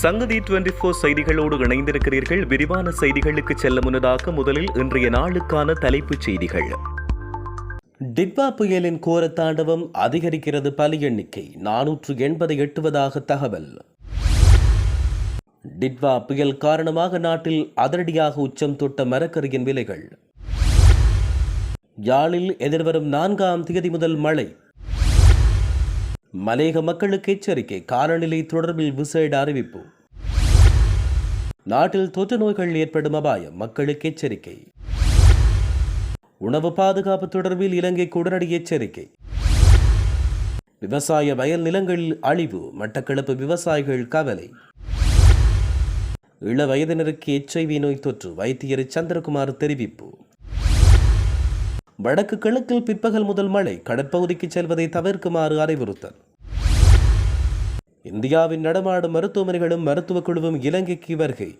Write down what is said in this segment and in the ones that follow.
சங்கதி twenty four செய்திகளோடு இணைந்திருக்கிறீர்கள். விரிவான செய்திகளுக்கு செல்ல முன்னதாக முதலில் இன்றைய நாளுக்கான தலைப்புச் செய்திகள். டிட்வா புயலின் கோர தாண்டவம் அதிகரிக்கிறது பலி எண்ணிக்கை. நானூற்று எண்பதை எட்டுவதாக தகவல். டிட்வா புயல் காரணமாக நாட்டில் அதிரடியாக உச்சம் தொட்ட மரக்கறியின் விலைகள். யாழில் எதிர்வரும் நான்காம் தேதி முதல் மழை. மலேக மக்களுக்கு எச்சரிக்கை. காலநிலை தொடர்பில் விசேட அறிவிப்பு. நாட்டில் தொற்று நோய்கள் ஏற்படும் அபாயம். மக்களுக்கு எச்சரிக்கை. உணவு பாதுகாப்பு தொடர்பில் இலங்கைக்கு உடனடி எச்சரிக்கை. விவசாய வயல் நிலங்களில் அழிவு. மட்டக்களப்பு விவசாயிகள் கவலை. இள வயதினருக்கு எச்ஐவி நோய் தொற்று. வைத்தியர் சந்திரகுமார் தெரிவிப்பு. வடக்கு கிழக்கில் பிற்பகல் முதல் மழை கடற்பகுதிக்கு செல்வதை தவிர்க்குமாறு அறிவுறுத்தல். இந்தியாவின் நடமாடும் மருத்துவமனைகளும் மருத்துவக் குழுவும் இலங்கைக்கு வருகை.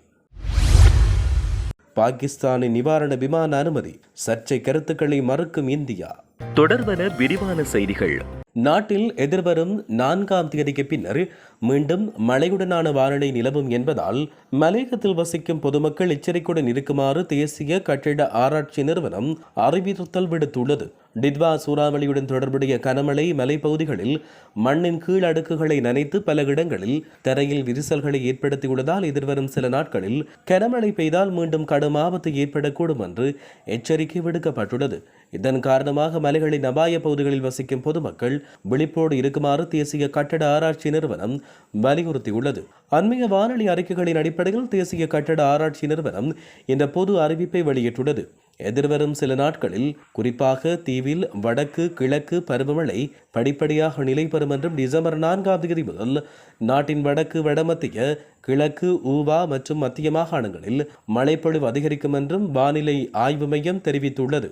பாகிஸ்தானின் நிவாரண விமான அனுமதி. சர்ச்சை கருத்துக்களை மறுக்கும் இந்தியா. தொடர்வன விரிவான செய்திகள். நாட்டில் எதிர்வரும் நான்காம் தேதிக்கு பின்னர் மீண்டும் மழையுடனான வானிலை நிலவும் என்பதால் மலையகத்தில் வசிக்கும் பொதுமக்கள் எச்சரிக்கையுடன் இருக்குமாறு தேசிய கட்டிட ஆராய்ச்சி நிறுவனம் அறிவுறுத்தல் விடுத்துள்ளது. டித்வா சூறாவளியுடன் தொடர்புடைய கனமழை மலைப்பகுதிகளில் மண்ணின் கீழ் அடுக்குகளை நனைத்து பல இடங்களில் தரையில் விரிசல்களை ஏற்படுத்தியுள்ளதால் எதிர்வரும் சில நாட்களில் கனமழை பெய்தால் மீண்டும் கடும் ஆபத்து ஏற்படக்கூடும் என்று எச்சரிக்கை விடுக்கப்பட்டுள்ளது. இதன் காரணமாக மலைகளின் அபாய பகுதிகளில் வசிக்கும் பொதுமக்கள் விழிப்போடு இருக்குமாறு தேசிய கட்டட ஆராய்ச்சி நிறுவனம் வலியுறுத்தியுள்ளது. அண்மைய வானொலி அறிக்கைகளின் அடிப்படையில் தேசிய கட்டட ஆராய்ச்சி நிறுவனம் இந்த பொது அறிவிப்பை வெளியிட்டுள்ளது. எதிர்வரும் சில நாட்களில் குறிப்பாக தீவில் வடக்கு கிழக்கு பருவமழை படிப்படியாக நிலை பெறும் என்றும் டிசம்பர் நான்காம் தேதி முதல் நாட்டின் வடக்கு வடமத்திய கிழக்கு ஊவா மற்றும் மத்திய மாகாணங்களில் மழைப்பொழிவு அதிகரிக்கும் என்றும் வானிலை ஆய்வு மையம் தெரிவித்துள்ளது.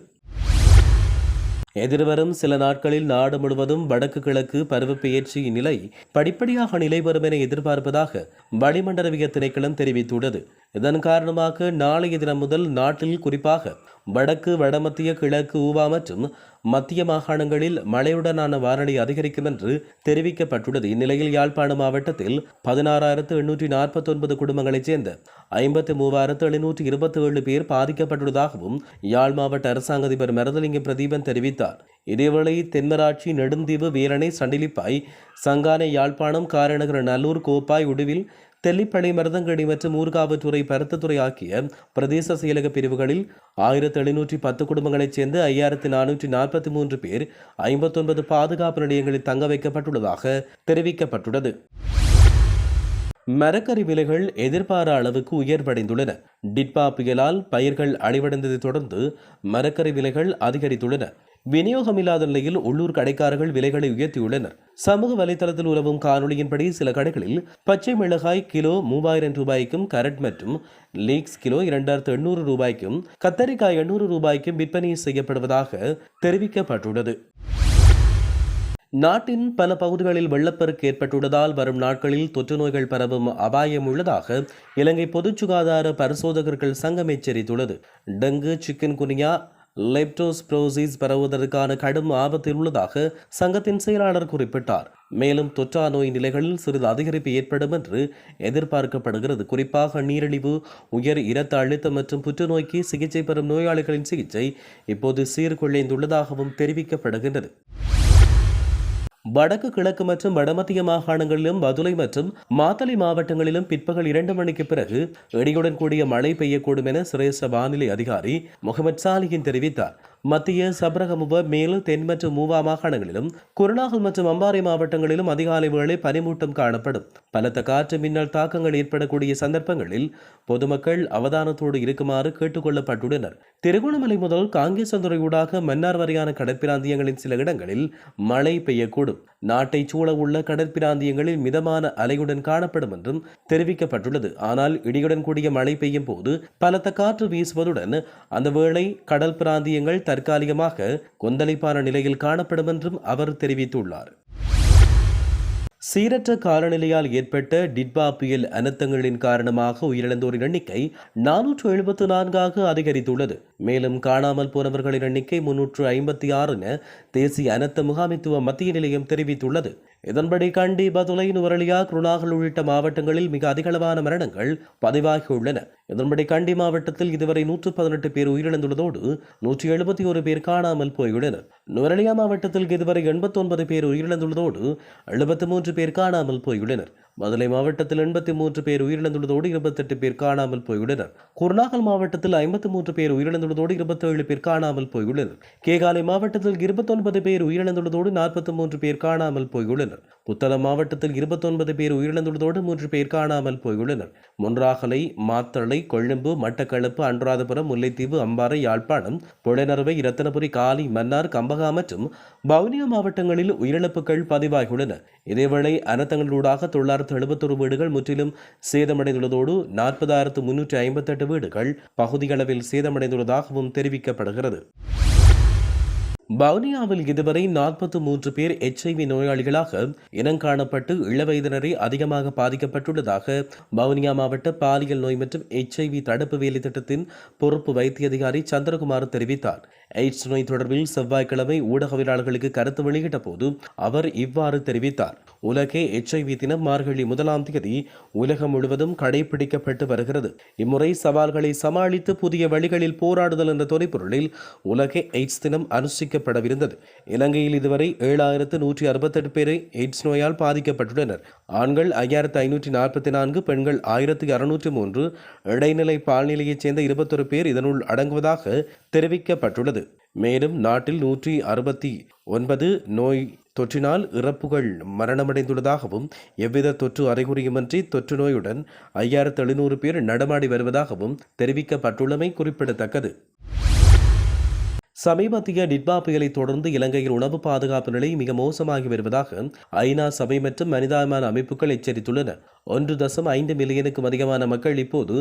எதிர்வரும் சில நாட்களில் நாடு முழுவதும் வடக்கு கிழக்கு பருவப்பெயர்ச்சி நிலை படிப்படியாக நிலைபெறும் என எதிர்பார்ப்பதாக வளிமண்டலவிய திணைக்களம் தெரிவித்துள்ளது. இதன் காரணமாக நாளைய தினம் முதல் நாட்டில் குறிப்பாக வடக்கு வடமத்திய கிழக்கு ஊவா மற்றும் மத்திய மாகாணங்களில் மழையுடனான வானிலை அதிகரிக்கும் என்று தெரிவிக்கப்பட்டுள்ளது. இந்நிலையில் யாழ்ப்பாண மாவட்டத்தில் பதினாறாயிரத்து எண்ணூற்றி நாற்பத்தி ஒன்பது குடும்பங்களைச் சேர்ந்த ஐம்பத்தி மூவாயிரத்து எழுநூற்றி இருபத்தி ஏழு பேர் பாதிக்கப்பட்டுள்ளதாகவும் யாழ் மாவட்ட அரசாங்க அதிபர் மரதலிங்க பிரதீபன் தெரிவித்தார். இதேவேளை தென்மராட்சி நெடுந்தீவு வீரணை சண்டிலிப்பாய் சங்கானை யாழ்ப்பாணம் காரநகர் நல்லூர் கோப்பாய் உடுவில் தெல்லிப்பளை மருதங்கடி மற்றும் ஊர்காவற்றுறை பருத்தத்துறை ஆகிய பிரதேச செயலக பிரிவுகளில் ஆயிரத்தி எழுநூற்றி பத்து குடும்பங்களைச் சேர்ந்து ஐயாயிரத்தி நானூற்றி நாற்பத்தி மூன்று பேர் ஐம்பத்தொன்பது பாதுகாப்பு நிலையங்களில் தங்க வைக்கப்பட்டுள்ளதாக தெரிவிக்கப்பட்டுள்ளது. மரக்கறி விலைகள் எதிர்பாரா அளவுக்கு உயர்வடைந்துள்ளன. டிட்பா புயலால் பயிர்கள் அழிவடைந்ததை தொடர்ந்து மரக்கறி விலைகள் அதிகரித்துள்ளன. விநியோகம் இல்லாத நிலையில் உள்ளூர் கடைக்காரர்கள் விலைகளை உயர்த்தியுள்ளனர். சமூக வலைதளத்தில் உலவும் காணொலியின்படி சில கடைகளில் பச்சை மிளகாய் கிலோ மூவாயிரம் ரூபாய்க்கும் கரட் மற்றும் லீக்ஸ் கிலோ இரண்டாயிரத்து எண்ணூறு ரூபாய்க்கும் கத்தரிக்காய் எண்ணூறு ரூபாய்க்கும் விற்பனை செய்யப்படுவதாக தெரிவிக்கப்பட்டுள்ளது. நாட்டின் பல பகுதிகளில் வெள்ளப்பெருக்கு ஏற்பட்டுள்ளதால் வரும் நாட்களில் தொற்று நோய்கள் பரவும் அபாயம் உள்ளதாக இலங்கை பொது சுகாதார பரிசோதகர்கள் சங்கம் எச்சரித்துள்ளது. டெங்கு சிக்கன் குனியா லெப்டோஸ்பிரோசிஸ் பரவுவதற்கான கடும் ஆபத்தில் உள்ளதாக சங்கத்தின் செயலாளர் குறிப்பிட்டார். மேலும் தொற்றா நோய் நிலைகளில் சிறிது அதிகரிப்பு ஏற்படும் என்று எதிர்பார்க்கப்படுகிறது. குறிப்பாக நீரிழிவு உயர் இரத்த அழுத்தம் மற்றும் புற்றுநோய்க்கு சிகிச்சை பெறும் நோயாளிகளின் சிகிச்சை இப்போது சீர்குலைந்துள்ளதாகவும் தெரிவிக்கப்படுகின்றது. வடக்கு கிழக்கு மற்றும் வடமத்திய மாகாணங்களிலும் மதுரை மற்றும் மாத்தளை மாவட்டங்களிலும் பிற்பகல் இரண்டு மணிக்கு பிறகு இடியுடன் கூடிய மழை பெய்யக்கூடும் என சிரேஷ்ட வானிலை அதிகாரி முகமது சாலிகின் தெரிவித்தார். மத்திய சபரகமுவ மேல் தென் மற்றும் மூவா மாகாணங்களிலும் குருநாகல் மற்றும் அம்பாறை மாவட்டங்களிலும் அதிகாலை வேளை பனிமூட்டம் காணப்படும். பலத்த காற்று மின்னல் தாக்கங்கள் ஏற்படக்கூடிய சந்தர்ப்பங்களில் பொதுமக்கள் அவதானத்தோடு இருக்குமாறு கேட்டுக்கொள்ளப்பட்டுள்ளனர். திருகோணமலை முதல் காங்கேசந்துறை ஊடாக மன்னார் வரையான கடற்பிராந்தியங்களின் சில இடங்களில் மழை பெய்யக்கூடும். நாட்டை சூழ உள்ள கடற்பிராந்தியங்களில் மிதமான அலையுடன் காணப்படும் என்றும் தெரிவிக்கப்பட்டுள்ளது. ஆனால் இடியுடன் கூடிய மழை பெய்யும் போது பலத்த காற்று வீசுவதுடன் அந்த வேளை கடல் பிராந்தியங்கள் தற்காலிகமாக கொந்தளிப்பான நிலையில் காணப்படும் என்றும் அவர் தெரிவித்துள்ளார். சீரற்ற காலநிலையால் ஏற்பட்ட டிட்பா புயல் அனர்த்தங்களின் காரணமாக உயிரிழந்தோரின் எண்ணிக்கை நானூற்று எழுபத்து நான்காக அதிகரித்துள்ளது. மேலும் காணாமல் போனவர்களின் எண்ணிக்கை முன்னூற்று ஐம்பத்தி ஆறு என தேசிய அனர்த்த முகாமைத்துவ மத்திய நிலையம் தெரிவித்துள்ளது. இதன்படி கண்டி பதுளை நுவரலியா குருணாகல் உள்ளிட்ட மாவட்டங்களில் மிக அதிகளவான மரணங்கள் பதிவாகியுள்ளன. இதன்படி கண்டி மாவட்டத்தில் இதுவரை நூற்று பதினெட்டு பேர் உயிரிழந்துள்ளதோடு நூற்றி எழுபத்தி ஒரு பேர் காணாமல் போயுள்ளனர். நுவரலியா மாவட்டத்தில் இதுவரை எண்பத்தொன்பது பேர் உயிரிழந்துள்ளதோடு எழுபத்தி மூன்று பேர் காணாமல் போயுள்ளனர் மதுரை மாவட்டத்தில் எண்பத்தி மூன்று பேர் உயிரிழந்துள்ளதோடு இருபத்தெட்டு பேர் காணாமல் போயுள்ளனர். குருநாகல் மாவட்டத்தில் ஐம்பத்தி மூன்று பேர் உயிரிழந்துள்ளதோடு இருபத்தேழு பேர் காணாமல் போயுள்ளனர். கேகாலை மாவட்டத்தில் இருபத்தொன்பது பேர் உயிரிழந்துள்ளதோடு நாற்பத்தி மூன்று பேர் காணாமல் போயுள்ளனர். புத்தளம் மாவட்டத்தில் இருபத்தொன்பது பேர் உயிரிழந்துள்ளதோடு மூன்று பேர் காணாமல் போயுள்ளனர். முன்றாகலை மாத்தளை கொழும்பு மட்டக்களப்பு அனுராதபுரம் முல்லைத்தீவு அம்பாறை யாழ்ப்பாணம் புலனறுவை இரத்தனபுரி காலி மன்னார் கம்பகா மற்றும் வவுனியா மாவட்டங்களில் உயிரிழப்புகள் பதிவாகியுள்ளன. இதேவேளை அனர்த்தங்களூடாக தொள்ளாயிரத்து எழுபத்தொரு வீடுகள் முற்றிலும் சேதமடைந்துள்ளதோடு நாற்பதாயிரத்து முன்னூற்றி ஐம்பத்தெட்டு வீடுகள் பகுதியளவில் சேதமடைந்துள்ளதாகவும் தெரிவிக்கப்படுகிறது. வவுனியாவில் இதுவரை நாற்பத்தி மூன்று பேர் எச்ஐவி நோயாளிகளாக இனங்காணப்பட்டு இளவயதினரே அதிகமாக பாதிக்கப்பட்டுள்ளதாக வவுனியா மாவட்ட பாலியல் நோய் மற்றும் எச்ஐவி தடுப்பு வேலை திட்டத்தின் பொறுப்பு வைத்திய அதிகாரி சந்திரகுமார் தெரிவித்தார். எய்ட்ஸ் நோய் தொடர்பில் செவ்வாய்க்கிழமை ஊடகவியலாளர்களுக்கு கருத்து வெளியிட்ட போது அவர் இவ்வாறு தெரிவித்தார். உலகே எச்ஐவி தினம் மார்கழி முதலாம் தேதி உலகம் முழுவதும் கடைபிடிக்கப்பட்டு வருகிறது. இம்முறை சவால்களை சமாளித்து புதிய வழிகளில் போராடுதல் என்ற துணைப்பொருளில் உலக எய்ட்ஸ் தினம் அனுஷ்டிக்கப்படவிருந்தது. இலங்கையில் இதுவரை ஏழாயிரத்து நூற்றி அறுபத்தெட்டு பேரை எய்ட்ஸ் நோயால் பாதிக்கப்பட்டுள்ளனர். ஆண்கள் ஐயாயிரத்து ஐநூற்றி நாற்பத்தி நான்கு பெண்கள் ஆயிரத்தி அறுநூற்றி மூன்று இடைநிலை பால்நிலையைச் சேர்ந்த இருபத்தொரு பேர் இதனுள் அடங்குவதாக தெரிவிக்கப்பட்டுள்ளது. மேலும் நாட்டில் நூற்றி அறுபத்தி ஒன்பது நோய் தொற்றினால் இறப்புகள் மரணமடைந்துள்ளதாகவும் எவ்வித தொற்று அறிகுறியுமின்றி தொற்று நோயுடன் ஐயாயிரத்து எழுநூறு பேர் நடமாடி வருவதாகவும் தெரிவிக்கப்பட்டுள்ளமை குறிப்பிடத்தக்கது. சமீபத்திய நிட்பா புயலை தொடர்ந்து இலங்கையில் உணவு பாதுகாப்பு நிலை மிக மோசமாகி வருவதாக ஐநா சபை மற்றும் மனிதாபிமான அமைப்புகள் எச்சரித்துள்ளன. ஒன்று தசம் ஐந்து மில்லியனுக்கும் அதிகமான மக்கள் இப்போது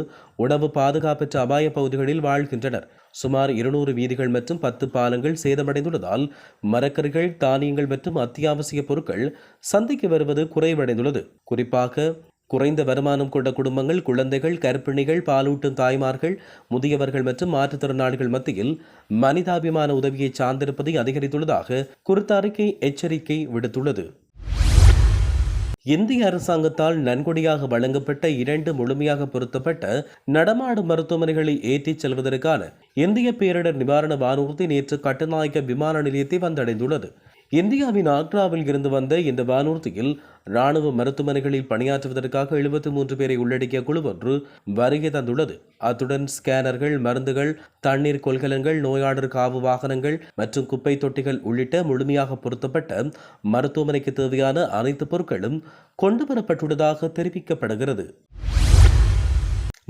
உணவு பாதுகாப்பற்ற அபாய பகுதிகளில் வாழ்கின்றனர். சுமார் இருநூறு வீதிகள் மற்றும் பத்து பாலங்கள் சேதமடைந்துள்ளதால் மரக்கறிகள் தானியங்கள் மற்றும் அத்தியாவசிய பொருட்கள் சந்தைக்கு வருவது குறைவடைந்துள்ளது. குறிப்பாக குறைந்த வருமானம் கொண்ட குடும்பங்கள் குழந்தைகள் கர்ப்பிணிகள் பாலூட்டும் தாய்மார்கள் முதியவர்கள் மற்றும் மாற்றுத்திறனாளிகள் மத்தியில் மனிதாபிமான உதவியை சார்ந்திருப்பதை அதிகரித்துள்ளதாக குறித்த அறிக்கை எச்சரிக்கை விடுத்துள்ளது. இந்திய அரசாங்கத்தால் நன்கொடையாக வழங்கப்பட்ட இரண்டு முழுமையாக பொருத்தப்பட்ட நடமாடும் மருத்துவமனைகளை ஏற்றிச் செல்வதற்கான இந்திய பேரிடர் நிவாரண வானூர்தி நேற்று கட்டுநாயக்க விமான நிலையத்தை வந்தடைந்துள்ளது. இந்தியாவின் ஆக்ராவில் இருந்து வந்த இந்த வானூர்தியில் ராணுவ மருத்துவமனைகளில் பணியாற்றுவதற்காக எழுபத்தி மூன்று பேரை உள்ளடக்கிய குழு ஒன்று வருகை தந்துள்ளது. அத்துடன் ஸ்கேனர்கள் மருந்துகள் தண்ணீர் கொள்கலன்கள் நோயாளர் காவு வாகனங்கள் மற்றும் குப்பை தொட்டிகள் உள்ளிட்ட முழுமையாக பொருத்தப்பட்ட மருத்துவமனைக்கு தேவையான அனைத்து பொருட்களும் கொண்டுவரப்பட்டுள்ளதாக தெரிவிக்கப்படுகிறது.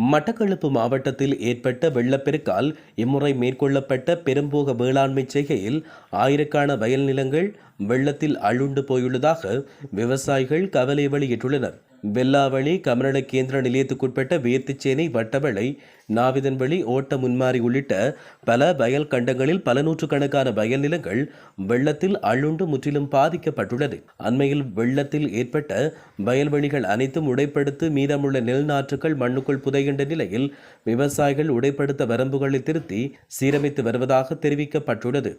மட்டக்களப்பு மாவட்டத்தில் ஏற்பட்ட வெள்ளப்பெருக்கால் இம்முறை மேற்கொள்ளப்பட்ட பெரும்போக வேளாண்மை செய்கையில் ஆயிரக்கான வயல் நிலங்கள் வெள்ளத்தில் அழுண்டு போயுள்ளதாக விவசாயிகள் கவலை வெளியிட்டுள்ளனர். வெல்லாவளி கமரண கேந்திர நிலையத்துக்குட்பட்ட வேத்துச்சேனை வட்டவளை நாவிதன்வழி ஓட்ட முன்மாறி உள்ளிட்ட பல வயல் கண்டங்களில் பல நூற்றுக்கணக்கான வயல் நிலங்கள் வெள்ளத்தில் அழுண்டு முற்றிலும் பாதிக்கப்பட்டுள்ளது. அண்மையில் வெள்ளத்தில் ஏற்பட்ட வயல்வெளிகள் அனைத்தும் உடைப்படுத்து மீதமுள்ள நெல்நாற்றுகள் மண்ணுக்குள் புதைகின்ற நிலையில் விவசாயிகள் உடைப்படுத்த வரம்புகளை திருத்தி சீரமைத்து வருவதாக தெரிவிக்கப்பட்டுள்ளது.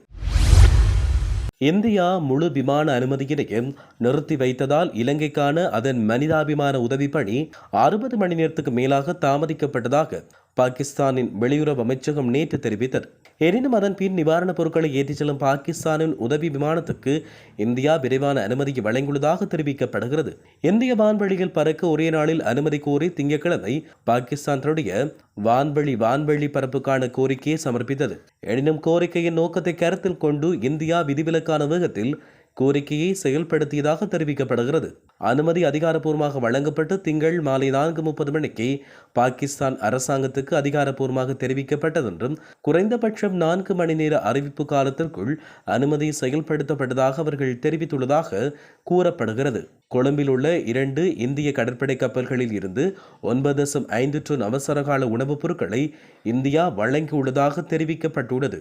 இந்தியா முழு விமான அனுமதியினையும் நிறுத்தி வைத்ததால் இலங்கைக்கான அதன் மனிதாபிமான உதவி பணி அறுபது மணி நேரத்துக்கு மேலாக தாமதிக்கப்பட்டதாக பாகிஸ்தானின் வெளியுறவு அமைச்சகம் நேற்று தெரிவித்தது. எனினும் அதன் பின் நிவாரணப் பொருட்களை ஏற்றிச் செல்லும் பாகிஸ்தானின் உதவி விமானத்துக்கு இந்தியா விரைவான அனுமதியை வழங்கியுள்ளதாக தெரிவிக்கப்படுகிறது. இந்திய வான்வெளியில் பறக்க ஒரே நாளில் அனுமதி கோரி திங்கட்கிழமை பாகிஸ்தான் தன்னுடைய வான்வெளி வான்வெளி பரப்புக்கான கோரிக்கையை சமர்ப்பித்தது. எனினும் கோரிக்கையின் நோக்கத்தை கருத்தில் கொண்டு இந்தியா விதிவிலக்கான வேகத்தில் கோரிக்கையை செயல்படுத்தியதாக தெரிவிக்கப்படுகிறது. அனுமதி அதிகாரப்பூர்வமாக வழங்கப்பட்டு திங்கள் மாலை நான்கு முப்பது மணிக்கு பாகிஸ்தான் அரசாங்கத்துக்கு அதிகாரப்பூர்வமாக தெரிவிக்கப்பட்டதென்றும் குறைந்தபட்சம் நான்கு மணி நேர அறிவிப்பு காலத்திற்குள் அனுமதி செயல்படுத்தப்பட்டதாக அவர்கள் தெரிவித்துள்ளதாக கூறப்படுகிறது. கொழும்பில் உள்ள இரண்டு இந்திய கடற்படை கப்பல்களில் இருந்து ஒன்பது தசம் ஐந்து டன் அவசரகால உணவுப் பொருட்களை இந்தியா வழங்கியுள்ளதாக தெரிவிக்கப்பட்டுள்ளது.